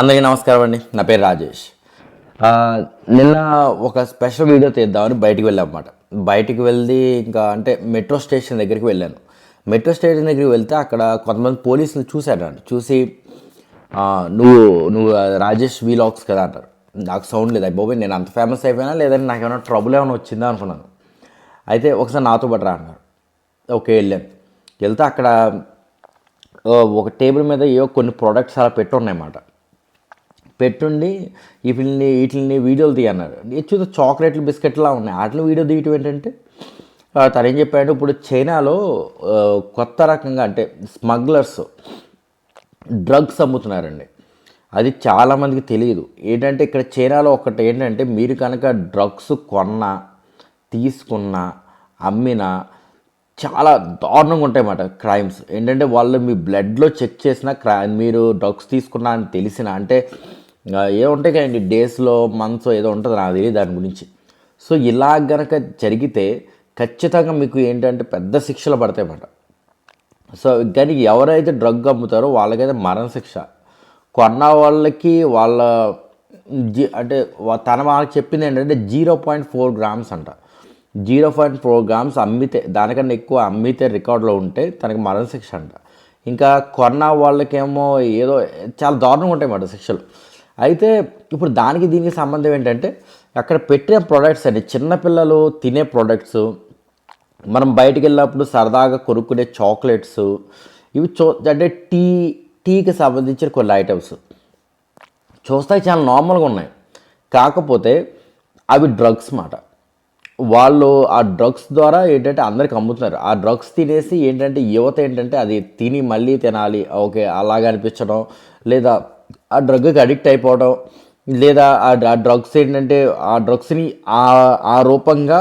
అందరికీ నమస్కారం అండి. నా పేరు రాజేష్. నిన్న ఒక స్పెషల్ వీడియో తీద్దామని బయటికి వెళ్ళాం అన్నమాట బయటికి వెళ్ళి ఇంకా అంటే మెట్రో స్టేషన్ దగ్గరికి వెళ్ళాను. మెట్రో స్టేషన్ దగ్గరికి వెళ్తే అక్కడ కొంతమంది పోలీసులు చూశాను నన్ను చూసి నువ్వు నువ్వు రాజేష్ వీలాగ్స్ కదా అంటారు. నాకు సౌండ్ లేదు. అయిపోయి నేను అంత ఫేమస్ అయిపోయినా? లేదంటే నాకు ఏమైనా ట్రబుల్ ఏమైనా వచ్చిందా అనుకున్నాను. అయితే ఒకసారి నాతో పాటు రా అన్నారు. ఓకే వెళ్ళాను వెళ్తే అక్కడ ఒక టేబుల్ మీద ఏవో కొన్ని ప్రోడక్ట్స్ అలా పెట్టున్నాయన్నమాట. పెట్టుండి వీటిని వీటిని వీడియోలు తీయన్నారు ఇది చూస్తే చాక్లెట్లు బిస్కెట్లా ఉన్నాయి. వాటిని వీడియో తీయటం ఏంటంటే తను ఏం చెప్పాడు ఇప్పుడు చైనాలో కొత్త రకంగా అంటే స్మగ్లర్స్ డ్రగ్స్ అమ్ముతున్నారండి. అది చాలామందికి తెలియదు. ఏంటంటే ఇక్కడ చైనాలో ఒకటి ఏంటంటే మీరు కనుక డ్రగ్స్ కొన్నా తీసుకున్నా అమ్మినా చాలా దారుణంగా ఉంటాయి అన్నమాట క్రైమ్స్. ఏంటంటే వాళ్ళు మీ బ్లడ్లో చెక్ చేసిన క్రై మీరు డ్రగ్స్ తీసుకున్నా అని తెలిసిన అంటే ఏముంటాయి కదండి డేస్లో మంత్స్ ఏదో ఉంటుంది నాకు తెలియదు దాని గురించి. సో ఇలా గనక జరిగితే ఖచ్చితంగా మీకు ఏంటంటే పెద్ద శిక్షలు పడతాయి అన్నమాట. సో కానీ ఎవరైతే డ్రగ్ అమ్ముతారో వాళ్ళకైతే మరణ శిక్ష. కొన్న వాళ్ళకి వాళ్ళ జీ అంటే తన వాళ్ళకి చెప్పింది ఏంటంటే జీరో పాయింట్ ఫోర్ గ్రామ్స్ అంట. జీరో పాయింట్ ఫోర్ గ్రామ్స్ అమ్మితే దానికన్నా ఎక్కువ అమ్మితే రికార్డులో ఉంటే తనకి మరణ శిక్ష అంట. ఇంకా కొన్న వాళ్ళకేమో ఏదో చాలా దారుణంగా ఉంటాయి మాట శిక్షలు. అయితే ఇప్పుడు దానికి దీనికి సంబంధం ఏంటంటే అక్కడ పెట్టిన ప్రోడక్ట్స్ అండి చిన్నపిల్లలు తినే ప్రోడక్ట్స్ మనం బయటికి వెళ్ళినప్పుడు సరదాగా కొనుక్కునే చాక్లెట్స్ ఇవి చూ అంటే టీ టీకి సంబంధించిన కొన్ని ఐటమ్స్ చూస్తే చాలా నార్మల్గా ఉన్నాయి. కాకపోతే అవి డ్రగ్స్ మాట. వాళ్ళు ఆ డ్రగ్స్ ద్వారా ఏంటంటే అందరికి అమ్ముతున్నారు. ఆ డ్రగ్స్ తినేసి ఏంటంటే యువత ఏంటంటే అది తిని మళ్ళీ తినాలి ఓకే అలాగ అనిపించడం లేదా ఆ డ్రగ్కి అడిక్ట్ అయిపోవడం లేదా ఆ డ్రగ్స్ ఏంటంటే ఆ డ్రగ్స్ని ఆ ఆ రూపంగా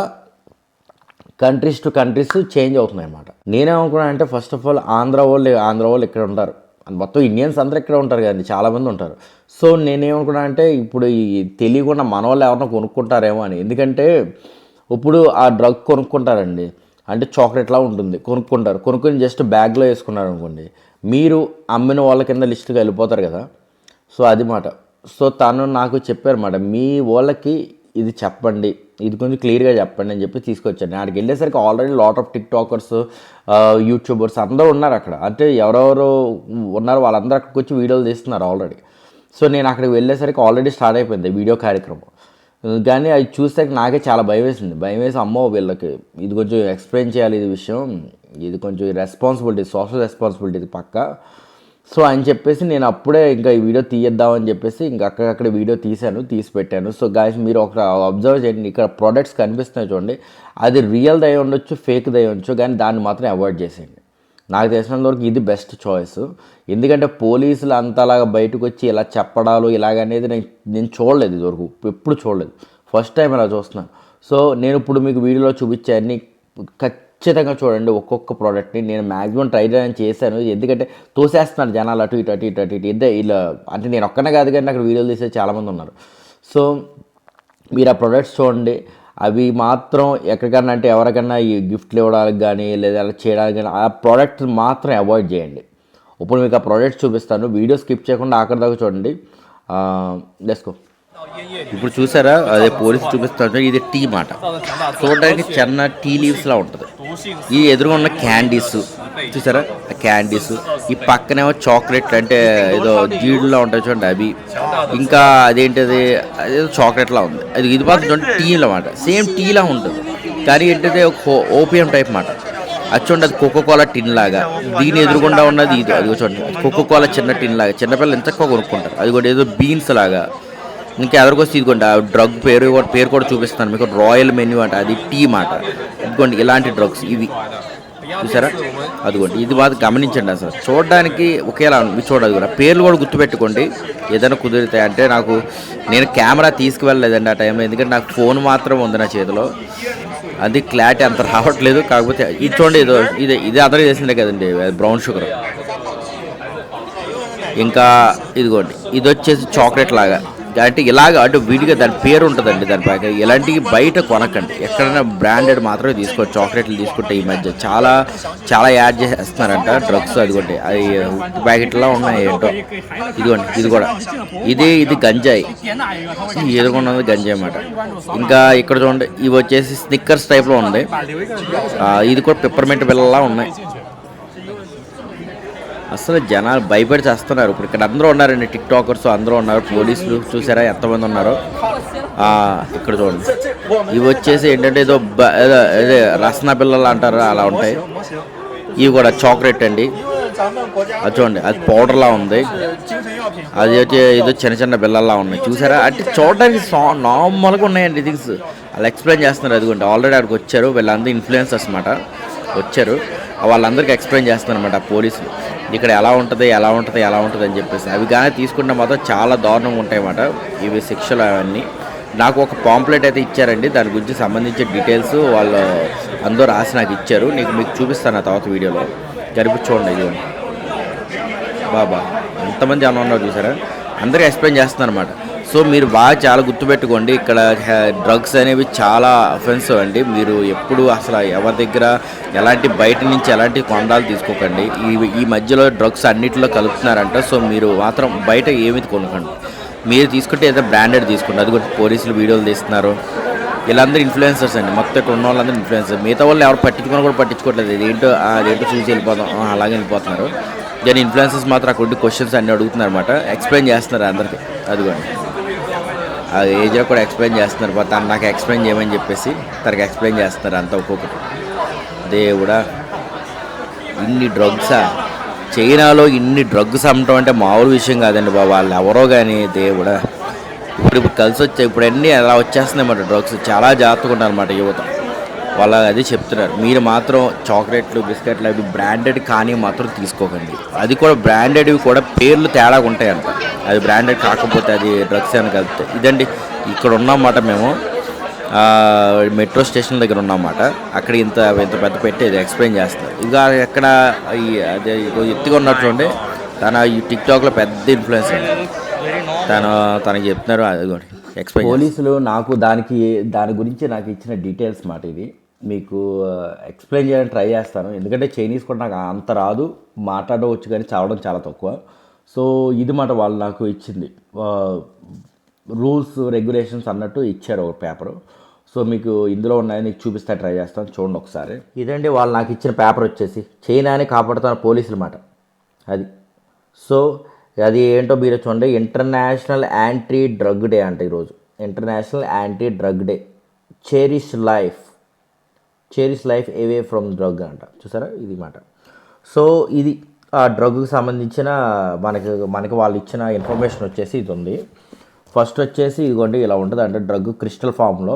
కంట్రీస్ టు కంట్రీస్ చేంజ్ అవుతున్నాయి అన్నమాట నేనేమనుకున్నాను అంటే ఫస్ట్ ఆఫ్ ఆల్ ఆంధ్ర వాళ్ళు ఆంధ్ర వాళ్ళు ఇక్కడ ఉంటారు. మొత్తం ఇండియన్స్ అందరూ ఇక్కడ ఉంటారు కదండి చాలామంది ఉంటారు. సో నేనేమనుకున్నా అంటే ఇప్పుడు ఈ తెలియకుండా మన వాళ్ళు ఎవరైనా కొనుక్కుంటారేమో అని. ఎందుకంటే ఇప్పుడు ఆ డ్రగ్ కొనుక్కుంటారండి. అంటే చాక్లెట్లా ఉంటుంది కొనుక్కుంటారు. కొనుక్కొని జస్ట్ బ్యాగ్లో వేసుకున్నారు అనుకోండి మీరు అమ్మిన వాళ్ళ కింద లిస్ట్కి వెళ్ళిపోతారు కదా. సో అది మాట. సో తను నాకు చెప్పారన్నమాట మీ వాళ్ళకి ఇది చెప్పండి ఇది కొంచెం క్లియర్గా చెప్పండి అని చెప్పి తీసుకొచ్చాను. అక్కడికి వెళ్ళేసరికి already lot of tik tokers YouTubers అందరూ ఉన్నారు అక్కడ. అంటే ఎవరెవరు ఉన్నారు వాళ్ళందరూ అక్కడికి వచ్చి వీడియోలు తీస్తున్నారు ఆల్రెడీ. సో నేను అక్కడికి వెళ్ళేసరికి ఆల్రెడీ స్టార్ట్ అయిపోయింది వీడియో కార్యక్రమం. కానీ అది చూస్తే నాకే చాలా భయం వేసింది భయం వేసి అమ్మో వీళ్ళకి ఇది కొంచెం ఎక్స్ప్లెయిన్ చేయాలి ఇది విషయం. ఇది కొంచెం రెస్పాన్సిబిలిటీ సోషల్ రెస్పాన్సిబిలిటీ పక్క. సో అని చెప్పేసి నేను అప్పుడే ఇంకా ఈ వీడియో తీయద్దామని చెప్పేసి ఇంకా అక్కడక్కడ వీడియో తీశాను తీసి పెట్టాను. సో గాయస్ మీరు ఒక అబ్జర్వ్ చేయండి. ఇక్కడ ప్రోడక్ట్స్ కనిపిస్తున్నాయి చూడండి. అది రియల్ దయ ఉండొచ్చు ఫేక్ దయ ఉండొచ్చు కానీ దాన్ని మాత్రం అవాయిడ్ చేసేయండి. నాకు తెలిసినంత వరకు ఇది బెస్ట్ చాయిస్ ఎందుకంటే పోలీసులు అంతలాగా బయటకు వచ్చి ఇలా చెప్పడాలు ఇలాగనేది నేను నేను చూడలేదు ఇదివరకు. ఎప్పుడు చూడలేదు. ఫస్ట్ టైం ఇలా చూస్తున్నాను. సో నేను ఇప్పుడు మీకు వీడియోలో చూపించే అన్ని ఖచ్చితంగా చూడండి ఒక్కొక్క ప్రోడక్ట్ని నేను మ్యాక్సిమం ట్రై చేయడానికి చేశాను. ఎందుకంటే తోసేస్తున్నారు జనాలు అటు ఇటు అటు ఇటు అటు ఇటు. ఇద్దరు ఇలా అంటే నేను ఒక్కనే కాదు కానీ అక్కడ వీడియోలు తీసే చాలామంది ఉన్నారు. సో మీరు ఆ ప్రొడక్ట్స్ చూడండి. అవి మాత్రం ఎక్కడికన్నా అంటే ఎవరికన్నా ఈ గిఫ్ట్లు ఇవ్వడానికి కానీ లేదా అలా చేయడానికి కానీ ఆ ప్రోడక్ట్ మాత్రం అవాయిడ్ చేయండి. ఇప్పుడు మీకు ఆ ప్రోడక్ట్స్ చూపిస్తాను. వీడియో స్కిప్ చేయకుండా అక్కడ దాకా చూడండి. లెస్కో ఇప్పుడు చూసారా? అదే పోలీస్ చూపిస్తాను. ఇది టీ మాట. చూడడానికి చిన్న టీ లీవ్స్లా ఉంటుంది. ఈ ఎదురుగా ఉన్న క్యాండీస్ చూసారా? క్యాండీస్. ఈ పక్కనేమో చాక్లెట్ అంటే ఏదో జీడులా ఉంటాయి చూడండి అవి. ఇంకా అదేంటిది? అదేదో చాక్లెట్ లా ఉంది. అది ఇది మాత్రం చూడండి టీ అన్నమాట సేమ్ టీలా ఉంటుంది. కానీ ఏంటంటే ఒక ఓపియం టైప్ మాట. అది చూడండి అది కోకో కోలా టిన్ లాగా. దీని ఎదురుగుండా ఉన్నది ఇది. అది చూడండి కోకో కోలా చిన్న టిన్ లాగా. చిన్నపిల్లలు ఎంత కొనుక్కుంటారు? అది కూడా ఏదో బీన్స్ లాగా. ఇంకా ఎవరికొస్తే ఇదిగోండి ఆ డ్రగ్ పేరు కూడా- పేరు కూడా చూపిస్తాను మీకు. రాయల్ మెన్యూ అంట అది టీ మాట. ఇదిగోండి ఇలాంటి డ్రగ్స్ ఇవి. చూసారా? అదిగోండి ఇది బాగా గమనించండి అసలు. చూడడానికి ఒకేలా ఉంది. చూడదు కూడా పేర్లు కూడా గుర్తుపెట్టుకోండి. ఏదైనా కుదిరితే అంటే నాకు నేను కెమెరా తీసుకువెళ్ళలేదండి ఆ టైంలో ఎందుకంటే నాకు ఫోన్ మాత్రం ఉంది నా చేతిలో. అది క్లారిటీ అంత రావట్లేదు. కాకపోతే ఇది చూడండి ఇదో ఇది ఇది అదర్ చేసిందే కదండి బ్రౌన్ షుగర్. ఇంకా ఇదిగోండి ఇది వచ్చేసి చాక్లెట్ లాగా. అంటే ఇలాగ అంటే విడిగా దాని పేరు ఉంటుందండి దాని పైన ఇలాంటివి బయట కొనకండి. ఎక్కడైనా బ్రాండెడ్ మాత్రమే తీసుకో చాక్లెట్లు తీసుకుంటే ఈ మధ్య చాలా చాలా యాడ్ చేసేస్తున్నారంట డ్రగ్స్ అదిగోండి. అది ఉప్పు ప్యాకెట్లా ఉన్నాయి ఏంటో. ఇదిగోండి ఇది కూడా. ఇది ఇది గంజాయి. ఎదుర్కొన్నది గంజాయి అన్నమాట. ఇంకా ఇక్కడ చూడండి ఇవి వచ్చేసి స్నిక్కర్స్ టైప్లో ఉంది. ఇది కూడా పిప్పర్మెంట్ బిల్లలా ఉన్నాయి. అసలు జనాలు భయపడి చేస్తున్నారు ఇప్పుడు ఇక్కడ అందరూ ఉన్నారండి టిక్ టాకర్స్ అందరూ ఉన్నారు పోలీసులు చూసారా ఎంతమంది ఉన్నారో? ఇక్కడ చూడండి. ఇవి వచ్చేసి ఏంటంటే ఏదో ఏదో రసన పిల్లలు అంటారు అలా ఉంటాయి. ఇవి కూడా చాక్లెట్ అండి. అది చూడండి అది పౌడర్లా ఉంది. అది వచ్చి ఏదో చిన్న చిన్న బిల్లల్లా ఉన్నాయి. చూసారా? అంటే చూడడానికి సా- నార్మల్గా ఉన్నాయండి థింగ్స్. అలా ఎక్స్ప్లెయిన్ చేస్తున్నారు అదిగోండి. ఆల్రెడీ అక్కడికి వచ్చారు వీళ్ళందరూ ఇన్ఫ్లుయెన్సర్స్ అనమాట వచ్చారు. వాళ్ళందరికీ ఎక్స్ప్లెయిన్ చేస్తారనమాట పోలీసులు. ఇక్కడ ఎలా ఉంటుంది ఎలా ఉంటుంది ఎలా ఉంటుంది అని చెప్పేసి. అవి కానీ తీసుకుంటే మాత్రం చాలా దారుణంగా ఉంటాయి అన్నమాట ఇవి శిక్షలు అవన్నీ. నాకు ఒక పాంప్లెట్ అయితే ఇచ్చారండి. దాని గురించి సంబంధించిన డీటెయిల్స్ వాళ్ళు అందరూ రాసి నాకు ఇచ్చారు. నీకు మీకు చూపిస్తాను ఆ తర్వాత వీడియోలో. జరిపి చూడండి ఇది బాబా ఎంతమంది జనం ఉన్నారు చూసారా? అందరికీ ఎక్స్ప్లెయిన్ చేస్తున్నారు అనమాట సో మీరు బాగా చాలా గుర్తుపెట్టుకోండి. ఇక్కడ డ్రగ్స్ అనేవి చాలా అఫెన్సివ్ అండి. మీరు ఎప్పుడు అసలు ఎవరి దగ్గర ఎలాంటి బయట నుంచి ఎలాంటి కొండాలు తీసుకోకండి. ఈ ఈ మధ్యలో డ్రగ్స్ అన్నిటిలో కలుపుతున్నారంట. సో మీరు మాత్రం బయట ఏమి కొనకండి. మీరు తీసుకుంటే ఏదో బ్రాండెడ్ తీసుకోండి. అది కూడా పోలీసులు వీడియోలు తీస్తున్నారు. వీళ్ళందరూ ఇన్ఫ్లుయెన్సర్స్ అండి. మొత్తం ఇక్కడ ఉన్న వాళ్ళందరూ ఇన్ఫ్లుయెన్సర్ మిగతా వాళ్ళు ఎవరు పట్టించుకున్నా కూడా పట్టించుకోవట్లేదు. ఏంటో ఆ, అదేంటో చూసి వెళ్ళిపోతాం అలాగే వెళ్ళిపోతున్నారు. దాని ఇన్ఫ్లుయెన్సర్స్ మాత్రం అక్కడ క్వశ్చన్స్ అన్ని అడుగుతున్నారు అనమాట ఎక్స్ప్లెయిన్ చేస్తున్నారు అందరికీ. అదిగోండి. ఆ ఏజ్లో కూడా ఎక్స్ప్లెయిన్ చేస్తున్నారు. బట్ తను నాకు ఎక్స్ప్లెయిన్ చేయమని చెప్పేసి తనకి ఎక్స్ప్లెయిన్ చేస్తున్నారు అంత ఒక్కొక్కటి. దేవుడా ఇన్ని డ్రగ్సా చైనాలో ఇన్ని డ్రగ్స్ అమ్మటం అంటే మామూలు విషయం కాదండి బాబు. వాళ్ళు ఎవరో కానీ దేవుడా. ఇప్పుడు ఇప్పుడు కలిసి వచ్చే ఇప్పుడు అన్నీ అలా వచ్చేస్తున్నాయి అన్నమాట డ్రగ్స్ చాలా జాగ్రత్తగా ఉంటారన్నమాట యువత. వాళ్ళు అది చెప్తున్నారు. మీరు మాత్రం చాక్లెట్లు బిస్కెట్లు అవి బ్రాండెడ్ కానీ మాత్రం తీసుకోకండి. అది కూడా బ్రాండెడ్వి కూడా పేర్లు తేడాగా ఉంటాయంట. అది బ్రాండెడ్ కాకపోతే అది డ్రగ్స్ అని కలిపితే ఇదండి ఇక్కడ ఉన్నమాట మేము. మెట్రో స్టేషన్ దగ్గర ఉన్నమాట అక్కడ ఇంత ఇంత పెద్ద పెట్టి ఇది ఎక్స్ప్లెయిన్ చేస్తారు ఇక ఎక్కడ అదే ఎత్తుగా ఉన్నట్టు తన ఈ టిక్ టాక్లో పెద్ద ఇన్ఫ్లుయెన్స్ తను తనకి చెప్తున్నారు. అదిగోండి ఎక్స్ప్లెయిన్ పోలీసులు నాకు దానికి దాని గురించి నాకు ఇచ్చిన డీటెయిల్స్ మాట ఇది మీకు ఎక్స్ప్లెయిన్ చేయడానికి ట్రై చేస్తాను. ఎందుకంటే చైనీస్ కూడా నాకు అంత రాదు. మాట్లాడవచ్చు కానీ చదవడం చాలా తక్కువ. సో ఇది మాట వాళ్ళు నాకు ఇచ్చింది. రూల్స్ రెగ్యులేషన్స్ అన్నట్టు ఇచ్చారు ఒక పేపరు సో మీకు ఇందులో ఉన్నాయని నీకు చూపిస్తా ట్రై చేస్తాను. చూడండి ఒకసారి. ఇదండి వాళ్ళు నాకు ఇచ్చిన పేపర్ వచ్చేసి. చైనాని కాపాడుతున్న పోలీసుల మాట. అది. సో అది ఏంటో మీరు చూడండి. ఇంటర్నేషనల్ యాంటీ డ్రగ్ డే అంట ఈరోజు. International anti drug day cherish life cherish life away from drug అంట. చూసారా? ఇది మాట. సో ఇది ఆ డ్రగ్కి సంబంధించిన మనకి మనకి వాళ్ళు ఇచ్చిన ఇన్ఫర్మేషన్ వచ్చేసి ఇది ఉంది. ఫస్ట్ వచ్చేసి ఇదిగోండి ఇలా ఉంటుంది అంటే డ్రగ్ క్రిస్టల్ ఫామ్లో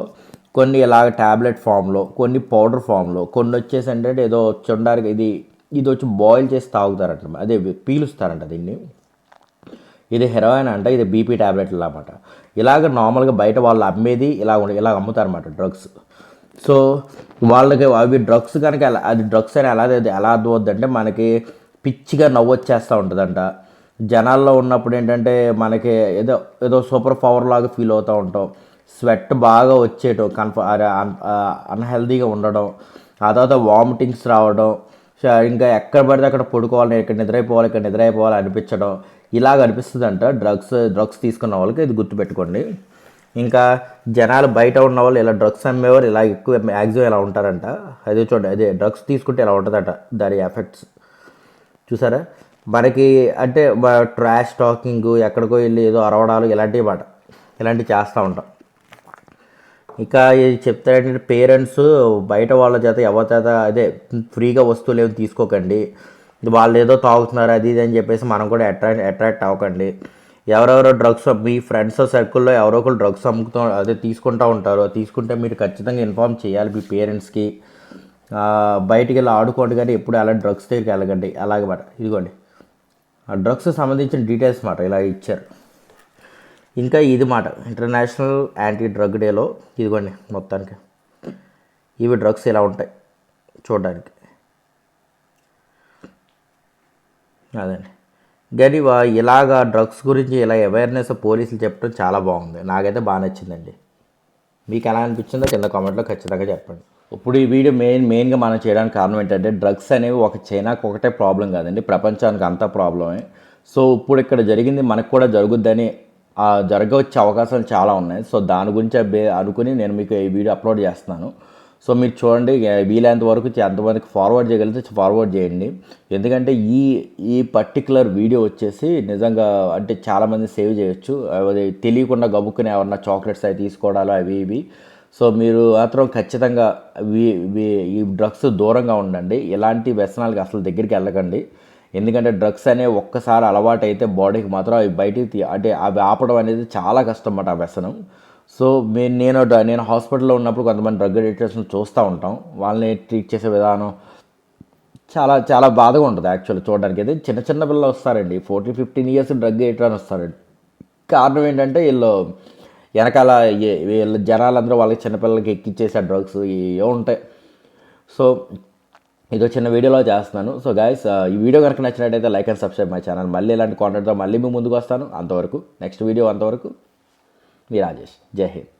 కొన్ని ఇలాగ ట్యాబ్లెట్ ఫామ్లో కొన్ని పౌడర్ ఫామ్లో కొన్ని వచ్చేసి అంటే ఏదో చూడడానికి ఇది ఇది వచ్చి బాయిల్ చేసి తాగుతారంట. అదే పీలుస్తారంట దీన్ని. ఇది హెరోయిన్ అంట ఇది బీపీ ట్యాబ్లెట్లు అన్నమాట ఇలాగ నార్మల్గా బయట వాళ్ళు అమ్మేది ఇలా ఇలా అమ్ముతారన్నమాట డ్రగ్స్ సో వాళ్ళకి అవి డ్రగ్స్ కనుక ఎలా అది డ్రగ్స్ అని ఎలా ఎలా అర్థమవుద్దంటే మనకి పిచ్చిగా నవ్వు వచ్చేస్తూ ఉంటుందంట. జనాల్లో ఉన్నప్పుడు ఏంటంటే మనకి ఏదో ఏదో సూపర్ పవర్ లాగా ఫీల్ అవుతూ ఉంటాం. స్వెట్ బాగా వచ్చేయటం కన్ఫ అన్హెల్దీగా ఉండడం ఆ తర్వాత వామిటింగ్స్ రావడం ఇంకా ఎక్కడ పడితే అక్కడ పడుకోవాలి ఇక్కడ నిద్రైపోవాలి ఇక్కడ నిద్రైపోవాలి అనిపించడం ఇలాగ అనిపిస్తుందంట. డ్రగ్స్ డ్రగ్స్ తీసుకున్న వాళ్ళకి ఇది గుర్తుపెట్టుకోండి. ఇంకా జనాలు బయట ఉన్న వాళ్ళు ఇలా డ్రగ్స్ అమ్మేవారు ఇలా ఎక్కువ మ్యాక్సిమం ఇలా ఉంటారంట? అదే చూడండి అదే డ్రగ్స్ తీసుకుంటే ఇలా ఉంటుందంట దాని ఎఫెక్ట్స్ చూసారా? మనకి అంటే ట్రాష్ టాకింగ్ ఎక్కడికో వెళ్ళి ఏదో అరవడాలు ఇలాంటివి మాట ఇలాంటివి చేస్తూ ఉంటాం. ఇంకా ఇది చెప్తారంటే పేరెంట్స్ బయట వాళ్ళ చేత ఎవరి చేత అదే ఫ్రీగా వస్తువులు ఏమి తీసుకోకండి. వాళ్ళు ఏదో తాగుతున్నారు అది ఇది అని చెప్పేసి మనం కూడా అట్రాక్ట్ అట్రాక్ట్ అవ్వకండి. ఎవరెవరో డ్రగ్స్ మీ ఫ్రెండ్స్ సర్కిల్లో ఎవరో ఒకరు డ్రగ్స్ అమ్ముతూ అదే తీసుకుంటూ ఉంటారు. తీసుకుంటే మీరు ఖచ్చితంగా ఇన్ఫామ్ చేయాలి మీ పేరెంట్స్కి బయటికి వెళ్ళి ఆడుకోండి కానీ ఎప్పుడు అలా డ్రగ్స్ దగ్గరికి వెళ్ళకండి. అలాగే మాట. ఇదిగోండి. ఆ డ్రగ్స్ సంబంధించిన డీటెయిల్స్ మాట ఇలా ఇచ్చారు. ఇంకా ఇది మాట. ఇంటర్నేషనల్ యాంటీ డ్రగ్ డేలో ఇదిగోండి మొత్తానికి. ఇవి డ్రగ్స్ ఇలా ఉంటాయి. చూడడానికి. అదండి. కానీ వా- ఇలాగా డ్రగ్స్ గురించి ఇలా అవేర్నెస్ పోలీసులు చెప్పడం చాలా బాగుంది. నాకైతే బాగా నచ్చిందండి. మీకు ఎలా అనిపించిందో కింద కామెంట్లో ఖచ్చితంగా చెప్పండి. ఇప్పుడు ఈ వీడియో మెయిన్ మెయిన్గా మనం చేయడానికి కారణం ఏంటంటే డ్రగ్స్ అనేవి ఒక చైనాకి ఒకటే ప్రాబ్లం కాదండి. ప్రపంచానికి అంతా ప్రాబ్లమే. సో ఇప్పుడు ఇక్కడ జరిగింది మనకు కూడా జరుగుద్దని జరగవచ్చే అవకాశాలు చాలా ఉన్నాయి. సో దాని గురించి అనుకుని నేను మీకు ఈ వీడియో అప్లోడ్ చేస్తున్నాను. సో మీరు చూడండి వీలైనంత వరకు ఎంతమందికి ఫార్వర్డ్ చేయగలిగితే ఫార్వర్డ్ చేయండి. ఎందుకంటే ఈ ఈ పర్టికులర్ వీడియో వచ్చేసి నిజంగా అంటే చాలామంది సేవ్ చేయొచ్చు. అది తెలియకుండా గబుక్కుని ఎవరన్నా చాక్లెట్స్ అవి తీసుకోవడాలు అవి ఇవి. సో మీరు మాత్రం ఖచ్చితంగా వీ- ఈ డ్రగ్స్ దూరంగా ఉండండి. ఇలాంటి వ్యసనాలకి అసలు దగ్గరికి వెళ్ళకండి. ఎందుకంటే డ్రగ్స్ అనేవి ఒక్కసారి అలవాటు అయితే బాడీకి మాత్రం అవి బయటికి తీ అంటే అవి ఆపడం అనేది చాలా కష్టం అన్నమాట ఆ వ్యసనం. సో మే- నేను డ- నేను హాస్పిటల్లో ఉన్నప్పుడు కొంతమంది డ్రగ్ అడిక్టర్స్ని చూస్తూ ఉంటాం. వాళ్ళని ట్రీట్ చేసే విధానం చాలా చాలా బాధగా ఉంటుంది యాక్చువల్లీ చూడడానికి. అయితే చిన్న చిన్న పిల్లలు వస్తారండి. Fourteen fifteen years drug editor అని వస్తారండి. కారణం ఏంటంటే వీళ్ళు వెనకాల వీళ్ళ జనాలందరూ వాళ్ళకి చిన్నపిల్లలకి ఎక్కిచ్చేసే డ్రగ్స్ ఏవో ఉంటాయి. సో ఇదో చిన్న వీడియోలో చేస్తున్నాను. సో గాయస్ ఈ వీడియో కనుక నచ్చినట్టయితే like and subscribe my channel. మళ్ళీ ఇలాంటి కాంటెంట్తో మళ్ళీ మీ ముందుకు వస్తాను. అంతవరకు నెక్స్ట్ వీడియో అంతవరకు మీ రాజేష్ జై హింద్